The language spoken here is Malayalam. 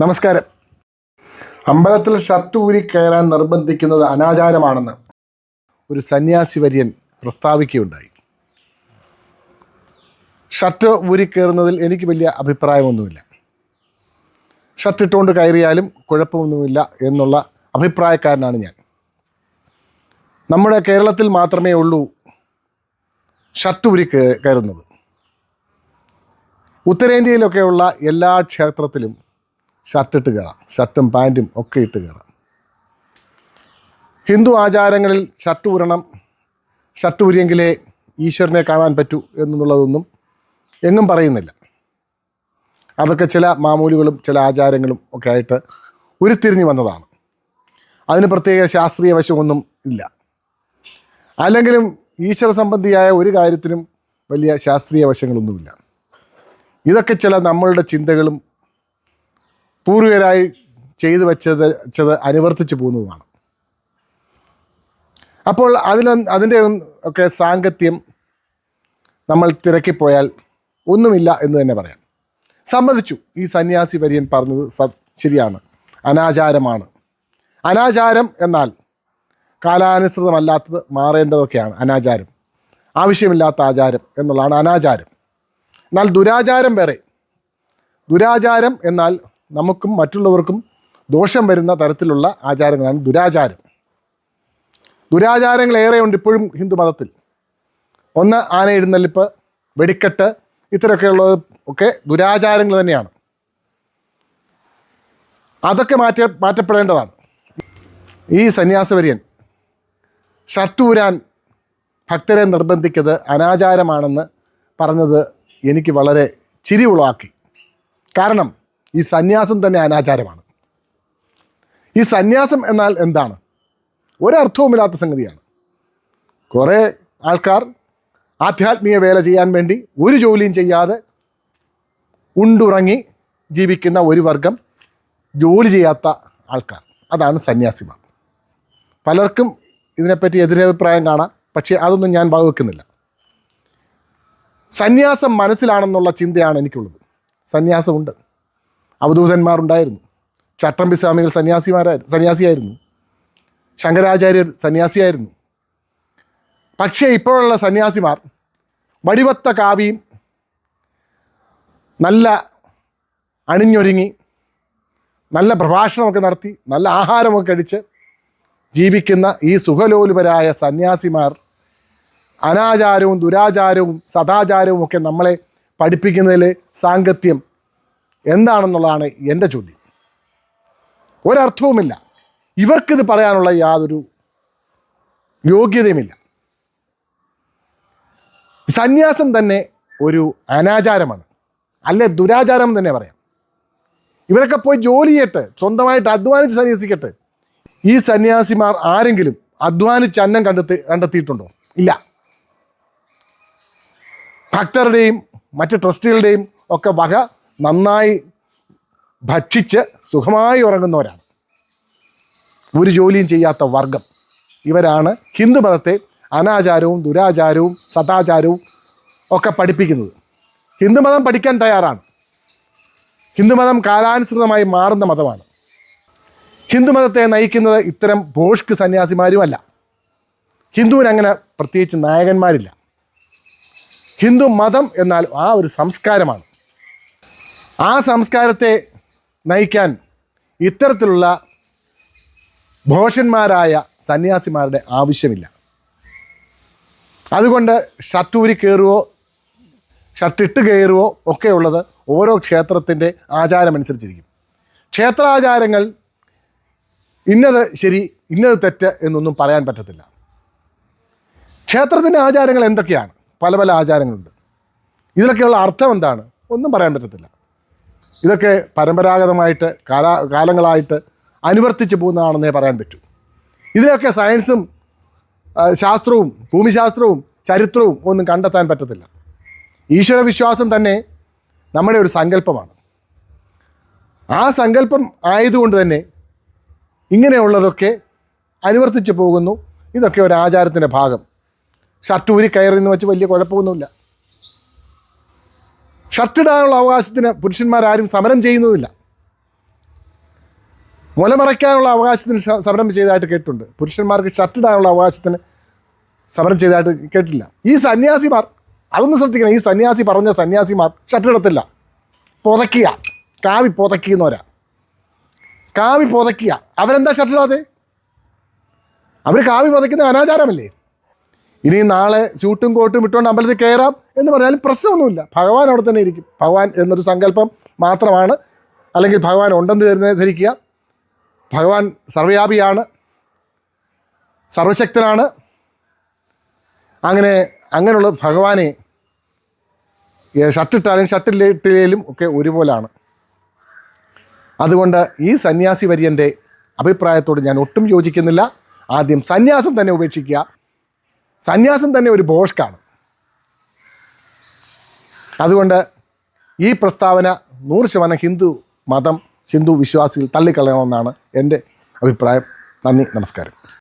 നമസ്കാരം. അമ്പലത്തിൽ ഷർട്ട് ഊരി കയറാൻ നിർബന്ധിക്കുന്നത് അനാചാരമാണെന്ന് ഒരു സന്യാസി വര്യൻ പ്രസ്താവിക്കുകയുണ്ടായി. ഷർട്ട് ഊരി കയറുന്നതിൽ എനിക്ക് വലിയ അഭിപ്രായമൊന്നുമില്ല. ഷർട്ട് ഇട്ടുകൊണ്ട് കയറിയാലും കുഴപ്പമൊന്നുമില്ല എന്നുള്ള അഭിപ്രായക്കാരനാണ് ഞാൻ. നമ്മുടെ കേരളത്തിൽ മാത്രമേ ഉള്ളൂ ഷർട്ട് കയ- കയറുന്നത്. ഉത്തരേന്ത്യയിലൊക്കെയുള്ള എല്ലാ ക്ഷേത്രത്തിലും ഷർട്ട് ഇട്ട് കയറാം. ഷർട്ടും പാന്റും ഒക്കെ ഇട്ട് കയറാം. ഹിന്ദു ആചാരങ്ങളിൽ ഷർട്ട് ഊരണം ഷർട്ട് ഊരിയെങ്കിലേ ഈശ്വരനെ കാണാൻ പറ്റൂ എന്നുള്ളതൊന്നും എങ്ങും പറയുന്നില്ല. അതൊക്കെ ചില മാമൂലുകളും ചില ആചാരങ്ങളും ഒക്കെ ആയിട്ട് ഉരുത്തിരിഞ്ഞു വന്നതാണ്. അതിന് പ്രത്യേക ശാസ്ത്രീയ വശമൊന്നും ഇല്ല. അല്ലെങ്കിലും ഈശ്വര സംബന്ധിയായ ഒരു കാര്യത്തിനും വലിയ ശാസ്ത്രീയ വശങ്ങളൊന്നുമില്ല. ഇതൊക്കെ ചില നമ്മളുടെ ചിന്തകളും പൂർവികരായി ചെയ്തു വെച്ചത് വെച്ചത് അനുവർത്തിച്ചു പോകുന്നതുമാണ്. അപ്പോൾ അതിന് അതിന്റെ ഒക്കെ സാങ്കത്യം നമ്മൾ തിരക്കിപ്പോയാൽ ഒന്നുമില്ല എന്ന് തന്നെ പറയാം. സമ്മതിച്ചു. ഈ സന്യാസി വര്യൻ പറഞ്ഞത് സ ശരിയാണ്. അനാചാരമാണ്. അനാചാരം എന്നാൽ കാലാനുസൃതമല്ലാത്തത് മാറേണ്ടതൊക്കെയാണ്. അനാചാരം. ആവശ്യമില്ലാത്ത ആചാരം എന്നുള്ളതാണ് അനാചാരം. എന്നാൽ ദുരാചാരം വേറെ. ദുരാചാരം എന്നാൽ നമുക്കും മറ്റുള്ളവർക്കും ദോഷം വരുന്ന തരത്തിലുള്ള ആചാരങ്ങളാണ് ദുരാചാരം. ദുരാചാരങ്ങൾ ഏറെയുണ്ട് ഇപ്പോഴും ഹിന്ദു മതത്തിൽ. ഒന്ന് ആന എഴുന്നള്ളിപ്പ് വെടിക്കെട്ട് ഇത്തരമൊക്കെയുള്ളത് ഒക്കെ ദുരാചാരങ്ങൾ തന്നെയാണ്. അതൊക്കെ മാറ്റ മാറ്റപ്പെടേണ്ടതാണ്. ഈ സന്യാസവര്യൻ ഷർട്ട് ഊരാൻ ഭക്തരെ നിർബന്ധിക്കത് അനാചാരമാണെന്ന് പറഞ്ഞത് എനിക്ക് വളരെ ചിരി ഉളവാക്കി കാരണം ഈ സന്യാസം തന്നെ അനാചാരമാണ്. ഈ സന്യാസം എന്നാൽ എന്താണ്? ഒരർത്ഥവുമില്ലാത്ത സംഗതിയാണ്. കുറേ ആൾക്കാർ ആധ്യാത്മിക വേല ചെയ്യാൻ വേണ്ടി ഒരു ജോലിയും ചെയ്യാതെ ഉണ്ടുറങ്ങി ജീവിക്കുന്ന ഒരു വർഗം ജോലി ചെയ്യാത്ത ആൾക്കാർ. അതാണ് സന്യാസിമാർ. പലർക്കും ഇതിനെപ്പറ്റി എതിരഭിപ്രായം കാണാം പക്ഷേ അതൊന്നും ഞാൻ വകവെക്കുന്നില്ല. സന്യാസം മനസ്സിലാണെന്നുള്ള ചിന്തയാണ് എനിക്കുള്ളത്. സന്യാസമുണ്ട്. അവധൂതന്മാരുണ്ടായിരുന്നു. ചട്ടമ്പി സ്വാമികൾ സന്യാസിമാരായിരുന്നു സന്യാസിയായിരുന്നു. ശങ്കരാചാര്യർ സന്യാസിയായിരുന്നു. പക്ഷേ ഇപ്പോഴുള്ള സന്യാസിമാർ വടിവത്ത കാവിയും നല്ല അണിഞ്ഞൊരുങ്ങി നല്ല പ്രഭാഷണമൊക്കെ നടത്തി നല്ല ആഹാരമൊക്കെ കഴിച്ച് ജീവിക്കുന്ന ഈ സുഖലോലുപരായ സന്യാസിമാർ അനാചാരവും ദുരാചാരവും സദാചാരവും ഒക്കെ നമ്മളെ പഠിപ്പിക്കുന്നതിൽ സാങ്കത്യം എന്താണെന്നുള്ളതാണ് എന്റെ ചോദ്യം. ഒരർത്ഥവുമില്ല. ഇവർക്കിത് പറയാനുള്ള യാതൊരു യോഗ്യതയുമില്ല. സന്യാസം തന്നെ ഒരു അനാചാരമാണ്. അല്ലെ ദുരാചാരം തന്നെ പറയാം. ഇവരൊക്കെ പോയി ജോലി ചെയ്യട്ടെ സ്വന്തമായിട്ട് അധ്വാനിച്ച് സന്യസിക്കട്ടെ. ഈ സന്യാസിമാർ ആരെങ്കിലും അധ്വാനിച്ച് അന്നം കണ്ടെത്തി കണ്ടെത്തിയിട്ടുണ്ടോ? ഇല്ല. ഭക്തരുടെയും മറ്റ് ട്രസ്റ്റികളുടെയും ഒക്കെ വക നന്നായി ഭക്ഷിച്ച് സുഖമായി ഉറങ്ങുന്നവരാണ്. ഒരു ജോലിയും ചെയ്യാത്ത വർഗം. ഇവരാണ് ഹിന്ദു മതത്തെ അനാചാരവും ദുരാചാരവും സദാചാരവും ഒക്കെ പഠിപ്പിക്കുന്നത്. ഹിന്ദുമതം പഠിക്കാൻ തയ്യാറാണ്. ഹിന്ദുമതം കാലാനുസൃതമായി മാറുന്ന മതമാണ്. ഹിന്ദുമതത്തെ നയിക്കുന്നത് ഇത്തരം ഭോഷ്ക് സന്യാസിമാരുമല്ല. ഹിന്ദുവിന് അങ്ങനെ പ്രത്യേകിച്ച് നായകന്മാരില്ല. ഹിന്ദു മതം എന്നാൽ ആ ഒരു സംസ്കാരമാണ്. ആ സംസ്കാരത്തെ നയിക്കാൻ ഇത്തരത്തിലുള്ള ഭോഷന്മാരായ സന്യാസിമാരുടെ ആവശ്യമില്ല. അതുകൊണ്ട് ഷർട്ടൂരി കയറുവോ ഷർട്ടിട്ട് കയറുവോ ഒക്കെ ഉള്ളത് ഓരോ ക്ഷേത്രത്തിന്റെ ആചാരമനുസരിച്ചിരിക്കും. ക്ഷേത്രാചാരങ്ങൾ ഇന്നത് ശരി ഇന്നത് തെറ്റ് എന്നൊന്നും പറയാൻ പറ്റത്തില്ല. ക്ഷേത്രത്തിന്റെ ആചാരങ്ങൾ എന്തൊക്കെയാണ്? പല പല ആചാരങ്ങളുണ്ട്. ഇതിലൊക്കെയുള്ള അർത്ഥം എന്താണ്? ഒന്നും പറയാൻ പറ്റത്തില്ല. ഇതൊക്കെ പരമ്പരാഗതമായിട്ട് കാലാ കാലങ്ങളായിട്ട് അനുവർത്തിച്ച് പോകുന്നതാണെന്നേ പറയാൻ പറ്റൂ. ഇതിനൊക്കെ സയൻസും ശാസ്ത്രവും ഭൂമിശാസ്ത്രവും ചരിത്രവും ഒന്നും കണ്ടെത്താൻ പറ്റത്തില്ല. ഈശ്വരവിശ്വാസം തന്നെ നമ്മുടെ ഒരു സങ്കല്പമാണ്. ആ സങ്കല്പം ആയതുകൊണ്ട് തന്നെ ഇങ്ങനെയുള്ളതൊക്കെ അനുവർത്തിച്ച് പോകുന്നു. ഇതൊക്കെ ഒരു ആചാരത്തിന്റെ ഭാഗം. ഷർട്ട് ഊരി കയറി എന്ന് വെച്ച് വലിയ കുഴപ്പമൊന്നുമില്ല. ഷർട്ടിടാനുള്ള അവകാശത്തിന് പുരുഷന്മാരാരും സമരം ചെയ്യുന്നതില്ല. മുലമറയ്ക്കാനുള്ള അവകാശത്തിന് സമരം ചെയ്തതായിട്ട് കേട്ടിട്ടുണ്ട്. പുരുഷന്മാർക്ക് ഷർട്ടിടാനുള്ള അവകാശത്തിന് സമരം ചെയ്തതായിട്ട് കേട്ടില്ല. ഈ സന്യാസിമാർ അതൊന്നും ശ്രദ്ധിക്കണം. ഈ സന്യാസി പറഞ്ഞ സന്യാസിമാർ ഷർട്ടിടത്തില്ല. പുതക്കിയ കാവി പുതക്കിയെന്നോരാ കാവി പുതക്കിയ അവരെന്താ ഷർട്ടിടാതെ അവർ കാവി പുതയ്ക്കുന്ന അനാചാരമല്ലേ? ഇനി നാളെ സ്യൂട്ടും കോട്ടും ഇട്ടുകൊണ്ട് അമ്പലത്തിൽ കയറാം എന്ന് പറഞ്ഞാലും പ്രശ്നമൊന്നുമില്ല. ഭഗവാൻ അവിടെ തന്നെ ഇരിക്കും. ഭഗവാൻ എന്നൊരു സങ്കല്പം മാത്രമാണ്. അല്ലെങ്കിൽ ഭഗവാൻ ഉണ്ടെന്ന് തരുന്ന ധരിക്കുക. ഭഗവാൻ സർവവ്യാപിയാണ് സർവശക്തനാണ്. അങ്ങനെ അങ്ങനെയുള്ള ഭഗവാനെ ഷട്ടിട്ടാലും ഷർട്ടിലിട്ടില്ലേലും ഒക്കെ ഒരുപോലാണ്. അതുകൊണ്ട് ഈ സന്യാസി വര്യന്റെ അഭിപ്രായത്തോട് ഞാൻ ഒട്ടും യോജിക്കുന്നില്ല. ആദ്യം സന്യാസം തന്നെ ഉപേക്ഷിക്കുക. സന്യാസം തന്നെ ഒരു ബോഷ്കാണ് അതുകൊണ്ട് ഈ പ്രസ്താവന നൂറ് ശതമാനം ഹിന്ദു മതം ഹിന്ദു വിശ്വാസികൾ തള്ളിക്കളയണമെന്നാണ് എന്റെ അഭിപ്രായം. നന്ദി നമസ്കാരം.